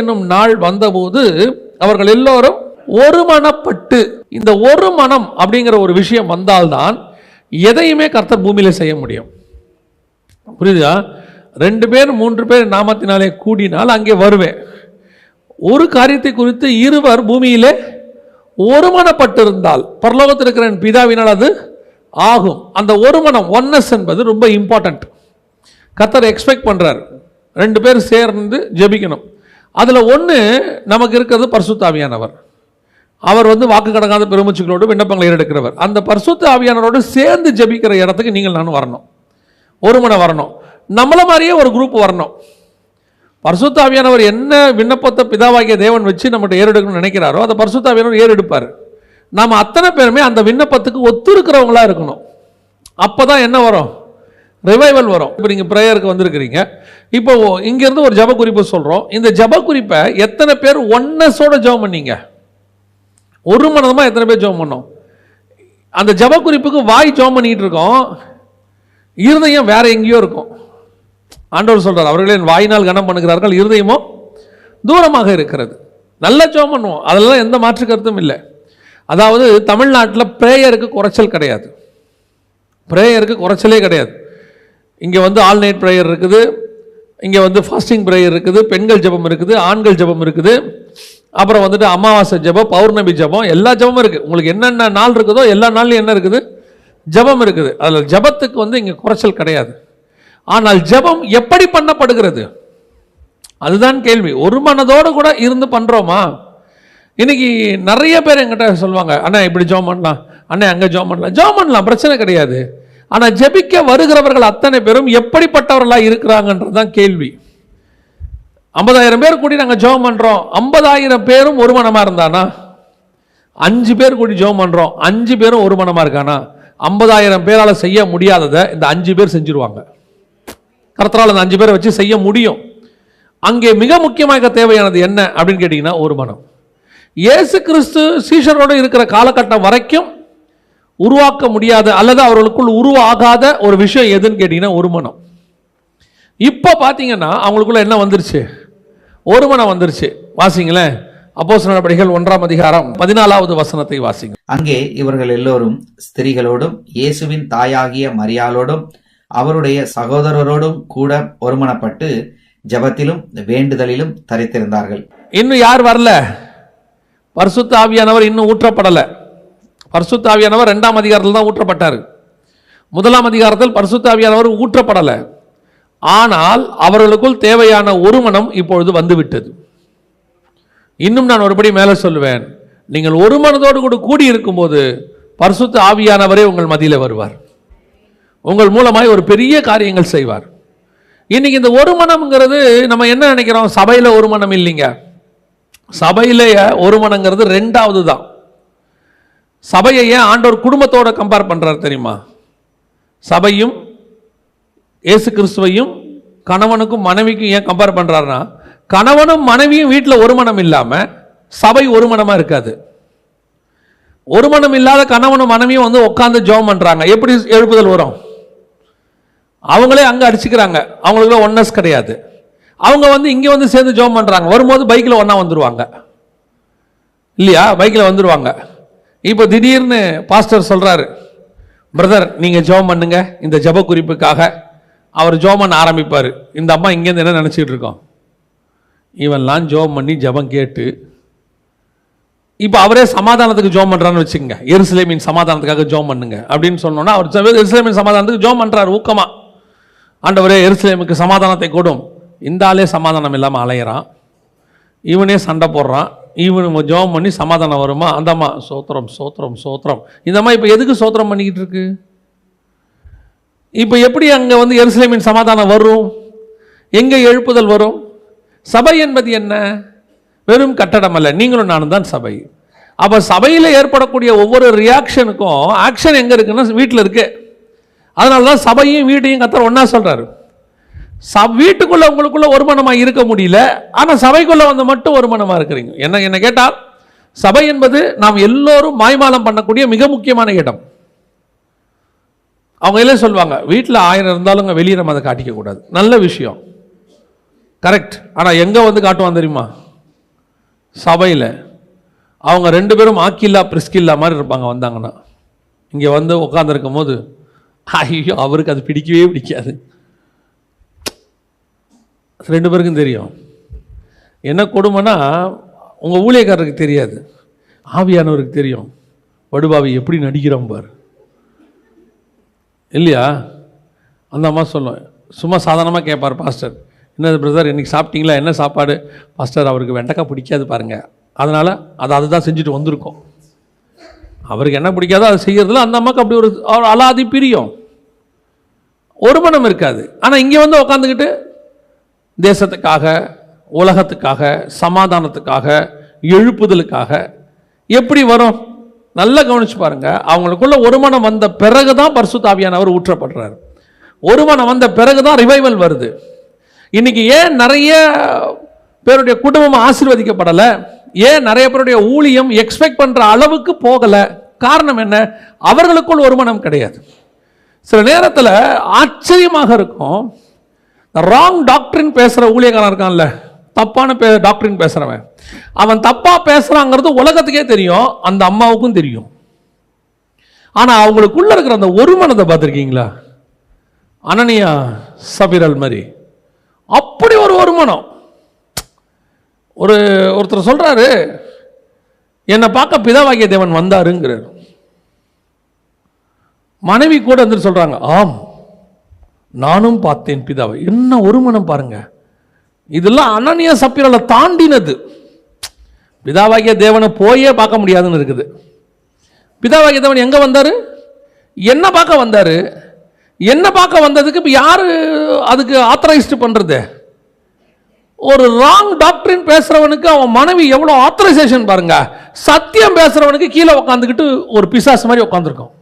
என்னும் நாள் வந்தபோது அவர்கள் எல்லோரும் ஒரு மனப்பட்டு இந்த ஒரு மனம் அப்படிங்கிற ஒரு விஷயம் வந்தால்தான் எதையுமே கர்த்தர் பூமியில் செய்ய முடியும். புரியுதா? ரெண்டு பேர் மூன்று பேர் நாமத்தினாலே கூடினால் அங்கே வருவேன். ஒரு காரியத்தை குறித்து இருவர் பூமியிலே ஒருமனப்பட்டிருந்தால் பரலோகத்தில் இருக்கிற என் பிதாவினால் அது ஆகும். அந்த ஒரு மனம் ஒன்னஸ் என்பது ரொம்ப இம்பார்ட்டன்ட் கர்த்தர் எக்ஸ்பெக்ட் பண்ணுறார் ரெண்டு பேர் சேர்ந்து ஜெபிக்கணும். அதில் ஒன்று நமக்கு இருக்கிறது பர்சுத்தாவியானவர். அவர் வந்து வாக்கு கடங்காத பெருமூச்சுகளோடு விண்ணப்பங்களை ஏறெடுக்கிறவர். அந்த பரிசுத்த ஆவியானவரோடு சேர்ந்து ஜெபிக்கிற இடத்துக்கு நீங்கள் நானும் வரணும். ஒரு மனம் வரணும். நம்மளை மாதிரியே ஒரு குரூப் வரணும். பரிசுத்த ஆவியானவர் என்ன விண்ணப்பத்தை பிதாவாகிய தேவன் வச்சு நம்மகிட்ட ஏறெடுக்கணும்னு நினைக்கிறாரோ அதை பரிசுத்த ஆவியானவர் ஏறெடுப்பார். நாம் அத்தனை பேருமே அந்த விண்ணப்பத்துக்கு ஒத்துருக்கிறவங்களாக இருக்கணும். அப்போ தான் என்ன வரும்? ரிவைவல் வரும். இப்போ நீங்கள் ப்ரேயருக்கு வந்திருக்கிறீங்க. இப்போ இங்கேருந்து ஒரு ஜப குறிப்பு சொல்கிறோம் இந்த ஜப குறிப்பை எத்தனை பேர் ஒன்னஸோட ஜெபம் பண்ணீங்க? ஒரு மனதமாக எத்தனை பேர் ஜபம் பண்ணோம்? அந்த ஜப குறிப்புக்கு வாய் ஜபம் பண்ணிக்கிட்டு இருக்கோம். இருதயம் வேற எங்கேயோ இருக்கும். ஆண்டவர் சொல்கிறார் அவர்களே என் வாயினால் கனம் பண்ணுகிறார்கள். இருதயமோ தூரமாக இருக்கிறது. நல்ல ஜபம் பண்ணுவோம். அதெல்லாம் எந்த மாற்று கருத்தும் இல்லை. அதாவது தமிழ்நாட்டில் ப்ரேயருக்கு குறைச்சல் கிடையாது. ப்ரேயருக்கு குறைச்சலே கிடையாது. இங்கே வந்து ஆல் நைட் ப்ரேயர் இருக்குது. இங்கே வந்து ஃபாஸ்டிங் ப்ரேயர் இருக்குது. பெண்கள் ஜெபம் இருக்குது. ஆண்கள் ஜெபம் இருக்குது. அப்புறம் வந்துட்டு அமாவாசை ஜெபம் பௌர்ணமி ஜெபம் எல்லா ஜெபமும் இருக்குது உங்களுக்கு என்னென்ன நாள் இருக்குதோ எல்லா நாள்லையும் என்ன இருக்குது? ஜெபம் இருக்குது. அதில் ஜெபத்துக்கு வந்து இங்கே குறைச்சல் கிடையாது. ஆனால் ஜெபம் எப்படி பண்ணப்படுகிறது? அதுதான் கேள்வி. ஒரு மனதோடு கூட இருந்து பண்ணுறோமா இன்னைக்கு நிறைய பேர் எங்கிட்ட சொல்லுவாங்க அண்ணா இப்படி ஜோம் பண்ணலாம். அண்ணே அங்கே ஜோம் பண்ணலாம். ஜோம் பண்ணலாம் பிரச்சனை கிடையாது. ஆனால் ஜெபிக்க வருகிறவர்கள் அத்தனை பேரும் எப்படிப்பட்டவர்களாக இருக்கிறாங்கன்றது தான் கேள்வி. ஐம்பதாயிரம் பேர் கூடி நாங்கள் ஜெபம் பண்ணுறோம் ஐம்பதாயிரம் பேரும் ஒரு மனமாக இருந்தானா? அஞ்சு பேர் கூடி ஜெபம் பண்ணுறோம் அஞ்சு பேரும் ஒரு மனமாக இருக்கானா? ஐம்பதாயிரம் பேரால் செய்ய முடியாததை இந்த அஞ்சு பேர் செஞ்சுருவாங்க. கருத்தரால் அந்த அஞ்சு பேரை வச்சு செய்ய முடியும். அங்கே மிக முக்கியமாக தேவையானது என்ன அப்படின்னு கேட்டிங்கன்னா ஒரு மனம் இயேசு கிறிஸ்து சீஷரோடு இருக்கிற காலகட்டம் வரைக்கும் உருவாக்க முடியாத அல்லது அவர்களுக்குள் உருவாகாத ஒரு விஷயம் எதுன்னு கேட்டிங்கன்னா ஒரு மனம். இப்போ பார்த்தீங்கன்னா அவங்களுக்குள்ள என்ன வந்துருச்சு? ஒரு மனம் வந்துருச்சு. வாசிங்களேன். அப்போஸ் நடவடிக்கைகள் ஒன்றாம் அதிகாரம் பதினாலாவது வசனத்தை வாசிங்க. அங்கே இவர்கள் எல்லோரும் ஸ்திரீகளோடும் இயேசுவின் தாயாகிய மரியாளோடும் அவருடைய சகோதரரோடும் கூட ஒருமனப்பட்டு ஜெபத்திலும் வேண்டுதலிலும் தரித்திருந்தார்கள். இன்னும் யார் வரல? பரிசுத்த ஆவியானவர் இன்னும் ஊற்றப்படலை. பரிசுத்தாவியானவர் ரெண்டாம் அதிகாரத்தில் தான் ஊற்றப்பட்டார். முதலாம் அதிகாரத்தில் பரிசுத்தாவியானவர் ஊற்றப்படலை. ஆனால் அவர்களுக்குள் தேவையான ஒருமனம் இப்பொழுது வந்துவிட்டது. இன்னும் நான் ஒருபடி மேலே சொல்லுவேன். நீங்கள் ஒரு மனதோடு கூட கூடி இருக்கும்போது பரிசுத்த ஆவியானவரே உங்கள் மதியில் வருவார். உங்கள் மூலமாய் ஒரு பெரிய காரியங்கள் செய்வார். இன்னைக்கு இந்த ஒரு மனம்ங்கிறது நம்ம என்ன நினைக்கிறோம்? சபையில் ஒரு மனம் இல்லைங்க. சபையிலேயே ஒரு மனங்கிறது ரெண்டாவது தான் சபையை ஏன் ஆண்டவர் குடும்பத்தோட கம்பேர் பண்ணுறார் தெரியுமா? சபையும் இயேசு கிறிஸ்துவையும் கணவனுக்கும் மனைவிக்கும் ஏன் கம்பேர் பண்ணுறாருனா கணவனும் மனைவியும் வீட்டில் ஒரு மனம் இல்லாமல் சபை ஒரு மனமாக இருக்காது. ஒரு மனம் இல்லாத கணவனும் மனைவியும் வந்து உட்காந்து ஜெபம் பண்ணுறாங்க எப்படி எழுப்புதல் வரும்? அவங்களே அங்கே அடிச்சுக்கிறாங்க. அவங்களுக்குள்ள ஒன்னஸ் கிடையாது. அவங்க வந்து இங்கே வந்து சேர்ந்து ஜெபம் பண்ணுறாங்க வரும்போது பைக்கில் ஒன்றா வந்துடுவாங்க இல்லையா? பைக்கில் வந்துடுவாங்க இப்போ திடீர்னு பாஸ்டர் சொல்கிறாரு பிரதர் நீங்கள் ஜெபம் பண்ணுங்க. இந்த ஜெப குறிப்புக்காக அவர் ஜெபம் பண்ண ஆரம்பிப்பார். இந்த அம்மா இங்கேருந்து என்ன நினச்சிட்டு இருக்கோம்? இவன்லாம் ஜெபம் பண்ணி ஜெபம் கேட்டு இப்போ அவரே சமாதானத்துக்கு ஜோம் பண்ணுறான்னு வச்சுக்கோங்க. எருசலேமின் சமாதானத்துக்காக ஜோம் பண்ணுங்க அப்படின்னு சொன்னோன்னா அவர் எருசலேமின் சமாதானத்துக்கு ஜோம் பண்ணுறாரு ஊக்கமாக ஆண்டவரே எருசலேமுக்கு சமாதானத்தை கூடும். இந்த ஆளே சமாதானம் இல்லாமல் அலையிறான். இவனே சண்டை போடுறான். ஈவினிங் ஜோம் பண்ணி சமாதானம் வருமா? அந்தம்மா சோத்திரம் சோத்திரம் சோத்திரம். இந்த அம்மா இப்போ எதுக்கு சோத்திரம் பண்ணிக்கிட்டு இருக்கு? இப்போ எப்படி அங்கே வந்து எருசலேமின் சமாதானம் வரும்? எங்கே எழுப்புதல் வரும்? சபை என்பது என்ன? வெறும் கட்டடம் அல்ல. நீங்களும் நானும் தான் சபை. அப்போ சபையில் ஏற்படக்கூடிய ஒவ்வொரு ரியாக்ஷனுக்கும் ஆக்ஷன் எங்கே இருக்குன்னா வீட்டில் இருக்கு. அதனால தான் சபையும் வீட்டையும் கத்தர் ஒன்றா சொல்கிறாரு சப் வீட்டுக்குள்ள உங்களுக்குள்ள ஒரு மனமா இருக்க முடியல. ஆனால் சபைக்குள்ள வந்து மட்டும் ஒரு மனமா இருக்கிறீங்க. என்ன என்ன கேட்டால் சபை என்பது நாம் எல்லோரும் மாய்மாலம் பண்ணக்கூடிய மிக முக்கியமான இடம். அவங்க எல்லாம் சொல்லுவாங்க வீட்டில் ஆயிரம் இருந்தாலும் வெளியே நம்ம அதை காட்டிக்க கூடாது. நல்ல விஷயம். கரெக்ட் ஆனால் எங்கே வந்து காட்டுவான் தெரியுமா? சபையில். அவங்க ரெண்டு பேரும் ஆக்கில்லா பிரிஸ்கில்லா மாதிரி இருப்பாங்க வந்தாங்கன்னா. இங்கே வந்து உட்காந்துருக்கும் போது ஐயோ அவருக்கு அது பிடிக்கவே பிடிக்காது. ரெண்டு பேருக்கும் தெரியும். என்ன கொடுமைன்னா உங்கள் ஊழியக்காரருக்கு தெரியாது. ஆவியானவருக்கு தெரியும். வடுபாவி எப்படி நடிக்கிறான் பார். இல்லையா? அந்த அம்மா சொல்லும். சும்மா சாதாரணமாக கேட்பார் பாஸ்டர். என்னது பிரதர் இன்றைக்கி சாப்பிட்டீங்களா? என்ன சாப்பாடு? பாஸ்டர் அவருக்கு வெண்டைக்காய் பிடிக்காது பாருங்கள் அதனால் அதை அதுதான் செஞ்சுட்டு வந்திருக்கோம். அவருக்கு என்ன பிடிக்காதோ அதை செய்கிறதுல அந்த அம்மாவுக்கு அப்படி ஒரு ஒரு அலாதி பிரியம். ஒரு மனம் இருக்காது. ஆனால் இங்கே வந்து உக்காந்துக்கிட்டு தேசத்துக்காக உலகத்துக்காக சமாதானத்துக்காக எழுப்புதலுக்காக எப்படி வரும்? நல்லா கவனிச்சு பாருங்க. அவங்களுக்குள்ள ஒரு மனம் வந்த பிறகு தான் பரிசுத்தாவியானவர் ஊற்றப்படுறாரு. ஒரு மனம் வந்த பிறகு தான் ரிவைவல் வருது. இன்னைக்கு ஏன் நிறைய பேருடைய குடும்பம் ஆசீர்வதிக்கப்படலை? ஏன் நிறைய பேருடைய ஊழியம் எக்ஸ்பெக்ட் பண்ற அளவுக்கு போகலை? காரணம் என்ன? அவர்களுக்குள் ஒரு மனம் கிடையாது. சில நேரத்தில் ஆச்சரியமாக இருக்கும். ராங் டாக்டரின் பேசுகிற ஊழியக்காரன் இருக்கான்ல. தப்பான பே டாக்டரின் பேசுகிறவன் அவன் தப்பாக பேசுகிறாங்கிறது உலகத்துக்கே தெரியும் அந்த அம்மாவுக்கும் தெரியும். ஆனால் அவங்களுக்குள்ள இருக்கிற அந்த ஒரு மனதை பார்த்துருக்கீங்களா? அனனியா சபிரல் மாதிரி அப்படி ஒரு வருமானம் ஒரு ஒருத்தர் சொல்கிறாரு என்னை பார்க்க பிதாவாகிய தேவன் வந்தாருங்கிறார். மனைவி கூட வந்துட்டு சொல்கிறாங்க ஆம். நானும் பார்த்தேன் பிதாவை. என்ன ஒரு மனம் பாருங்க. இதெல்லாம் அனநிய சப்பிரலை தாண்டினது. பிதாவாகிய தேவனை போயே பார்க்க முடியாதுன்னு இருக்குது. பிதாவாகிய தேவன் எங்கே வந்தார்? என்ன பார்க்க வந்தார்? என்ன பார்க்க வந்ததுக்கு இப்போ யார் அதுக்கு ஆத்தரைஸ்டு பண்ணுறது ஒரு ராங் டாக்டரின் பேசுகிறவனுக்கு அவன் மனைவி எவ்வளோ ஆத்தரைசேஷன் பாருங்க. சத்தியம் பேசுகிறவனுக்கு கீழே உட்காந்துக்கிட்டு ஒரு பிசாசு மாதிரி உட்காந்துருக்கோம்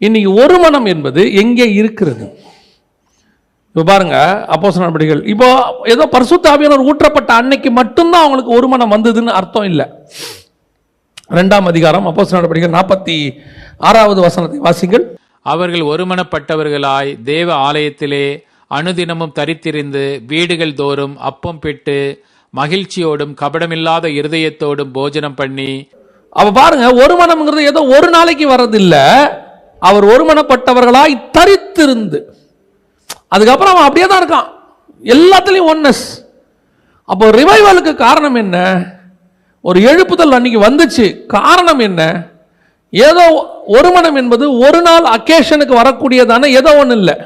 இன்னைக்கு ஒரு மனம் என்பது எங்கே இருக்கிறது? இப்போ பாருங்க அப்போஸ் நடவடிக்கைகள் இப்போ ஏதோ பரிசுத்த ஆவியானவர் ஊற்றப்பட்ட அன்னைக்கு மட்டும்தான் அவங்களுக்கு ஒரு மனம் வந்ததுன்னு அர்த்தம் இல்லை. ரெண்டாம் அதிகாரம் அப்போஸ் நடவடிக்கைகள் நாற்பத்தி ஆறாவது வசனத்தை வாசிங்கள். அவர்கள் ஒருமனப்பட்டவர்களாய் தேவ ஆலயத்திலே அனுதினமும் தரித்திருந்து வீடுகள் தோறும் அப்பம் பெற்று மகிழ்ச்சியோடும் கபடமில்லாத இருதயத்தோடும் போஜனம் பண்ணி அவ பாருங்க ஒரு மனம்ங்கிறது ஏதோ ஒரு நாளைக்கு வர்றதில்ல. அவர் ஒருமனப்பட்டவர்களாய் தரித்திருந்து. அதுக்கப்புறம் அவன் அப்படியே தான் இருக்கான். எல்லாத்துலேயும் ஒன்னஸ் அப்போ ரிவைவலுக்கு காரணம் என்ன? ஒரு எழுப்புதல் அன்னைக்கு வந்துச்சு. காரணம் என்ன? ஏதோ ஒரு மனம் என்பது ஒரு நாள் அக்கேஷனுக்கு வரக்கூடியதான ஏதோ ஒன்றும் இல்லை.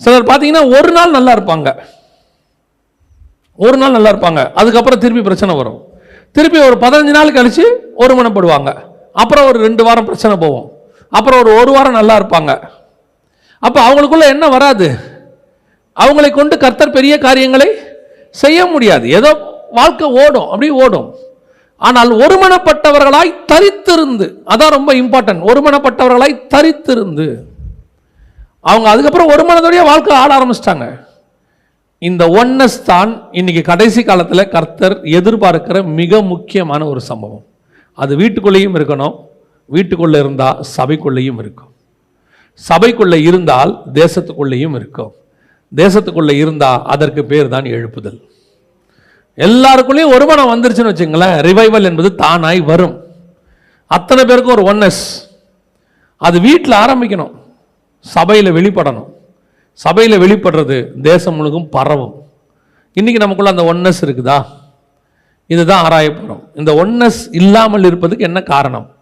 சிலர் பார்த்தீங்கன்னா ஒரு நாள் நல்லா இருப்பாங்க. ஒரு நாள் நல்லா இருப்பாங்க. அதுக்கப்புறம் திருப்பி பிரச்சனை வரும். திருப்பி ஒரு பதினஞ்சு நாள் கழித்து ஒரு மனப்படுவாங்க அப்புறம் ஒரு ரெண்டு வாரம் பிரச்சனை போகும். அப்புறம் ஒரு ஒரு வாரம் நல்லா இருப்பாங்க. அப்போ அவங்களுக்குள்ள என்ன வராது? அவங்களை கொண்டு கர்த்தர் பெரிய காரியங்களை செய்ய முடியாது. ஏதோ வாழ்க்கை ஓடும் அப்படி ஓடும். ஆனால் ஒருமனப்பட்டவர்களாய் தரித்திருந்து அதான் ரொம்ப இம்பார்ட்டன்ட் ஒருமனப்பட்டவர்களாய் தரித்திருந்து அவங்க அதுக்கப்புறம் ஒருமனதோடைய வாழ்க்கை ஆட ஆரம்பிச்சிட்டாங்க. இந்த ஒன்னஸ் தான் இன்னைக்கு கடைசி காலத்தில் கர்த்தர் எதிர்பார்க்கிற மிக முக்கியமான ஒரு சம்பவம். அது வீட்டுக்குள்ளேயும் இருக்கணும் வீட்டுக்குள்ளே இருந்தால் சபைக்குள்ளேயும் இருக்கும். சபைக்குள்ளே இருந்தால் தேசத்துக்குள்ளேயும் இருக்கும். தேசத்துக்குள்ளே இருந்தால் அதற்கு பேர் தான் எழுப்புதல். எல்லாருக்குள்ளேயும் ஒரு மனம் வந்துருச்சுன்னு வச்சுங்களேன் ரிவைவல் என்பது தானாய் வரும். அத்தனை பேருக்கும் ஒரு ஒன்னஸ் அது வீட்டில் ஆரம்பிக்கணும். சபையில் வெளிப்படணும். சபையில் வெளிப்படுறது தேசம் முழுக்கும் பரவும். இன்றைக்கி நமக்குள்ளே அந்த ஒன்னஸ் இருக்குதா? இதுதான் ஆராய போகிறோம் இந்த ஒன்னஸ் இல்லாமல் இருப்பதுக்கு என்ன காரணம்?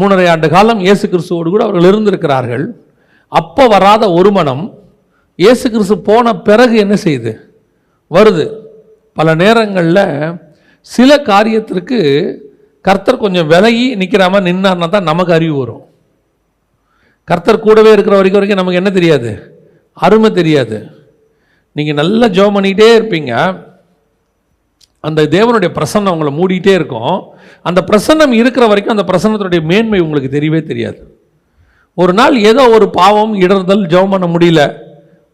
மூணரை ஆண்டு காலம் இயேசு கிறிஸ்துவோடு கூட அவர்கள் இருந்திருக்கிறார்கள். அப்போ வராத ஒரு மனம் இயேசு கிறிஸ்து போன பிறகு என்ன செய்யுது வருது. பல நேரங்களில் சில காரியத்திற்கு கர்த்தர் கொஞ்சம் விலகி நிற்கிறாம நின்னார்னா தான் நமக்கு அறிவு வரும். கர்த்தர் கூடவே இருக்கிற வரைக்கும் வரைக்கும் நமக்கு என்ன தெரியாது? அருமை தெரியாது. நீங்கள் நல்லா ஜெபம் பண்ணிக்கிட்டே இருப்பீங்க. அந்த தேவனுடைய பிரசன்னம் உங்களை மூடிட்டே இருக்கும். அந்த பிரசன்னம் இருக்கிற வரைக்கும் அந்த பிரசன்னத்துடைய மேன்மை உங்களுக்கு தெரியவே தெரியாது. ஒரு நாள் ஏதோ ஒரு பாவம் இடர்தல் ஜெபம் பண்ண முடியல.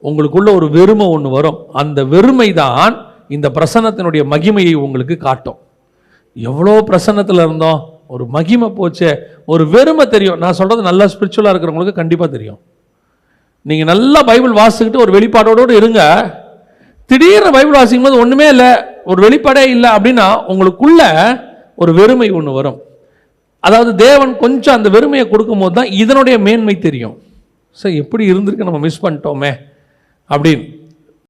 உங்களுக்குள்ள ஒரு வெறுமை ஒன்று வரும். அந்த வெறுமை தான் இந்த பிரசன்னத்தினுடைய மகிமையை உங்களுக்கு காட்டும். எவ்வளோ பிரசன்னத்தில் இருந்தோம். ஒரு மகிமை போச்சே. ஒரு வெறுமை தெரியும். நான் சொல்கிறது நல்லா ஸ்பிரிச்சுவலாக இருக்கிறவங்களுக்கு கண்டிப்பாக தெரியும். நீங்கள் நல்லா பைபிள் வாசிக்கிட்டு ஒரு வெளிப்பாடோடு இருங்க. திடீர்னு பைபிள் வாசிக்கும் போது ஒன்றுமே இல்லை. ஒரு வெளிப்படே இல்லை அப்படின்னா உங்களுக்குள்ள ஒரு வெறுமை ஒன்று வரும். அதாவது தேவன் கொஞ்சம் அந்த வெறுமையை கொடுக்கும்போது தான் இதனுடைய மேன்மை தெரியும். சார் எப்படி இருந்திருக்கு? நம்ம மிஸ் பண்ணிட்டோமே. அப்படின்னு.